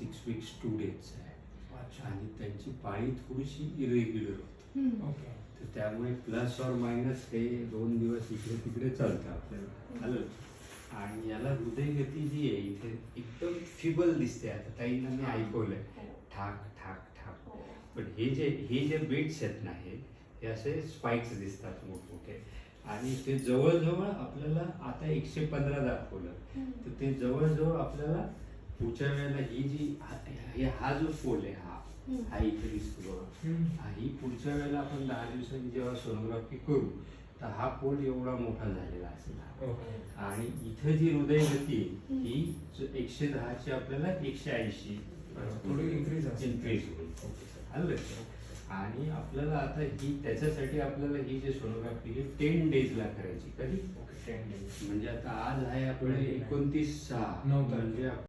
Six weeks to डेजचा आहे. आणि त्यांची पाळी थोडीशी इरेग्युलर होती. तर त्यामुळे प्लस और मायनस हे दोन दिवस इकडे तिकडे चालतं आपल्याला. आलं? आणि याला हृदयगती जी आहे इथे एकदम फिबल दिसते. आता ताईंना मी ऐकवलंय. ठाक ठाक ठाक. हो. पण हे जे हे जे बीट्स आहेत ना हे हे असे स्पाइक्स दिसतात मोठमोठे. आणि ते जवळजवळ आपल्याला आता एकशे पंधरा दाखवलं. तर ते जवळजवळ आपल्याला पुढच्या वेळेला ही जी हा जो पोल आहे हा हम्म. हा इथे दिसतो बघा. हा, ही पुढच्या वेळेला आपण दहा दिवसांनी जेव्हा सोनोग्राफी करू तर हा पोल एवढा मोठा झालेला असेल हा. आणि इथे जी हृदयगती आहे, ही ज- एकशे दहाची आपल्याला एकशे ऐंशी थोडी increase असेल. इन्क्रीज होईल. आणि आपल्याला आता ही त्याच्यासाठी आपल्याला ही जी सोनोग्राफी ही टेन डेजला करायची. कधी? ओके टेन डेज म्हणजे आता आज आहे आपलं एकोणतीस सहा. नऊ तारीख. म्हणजे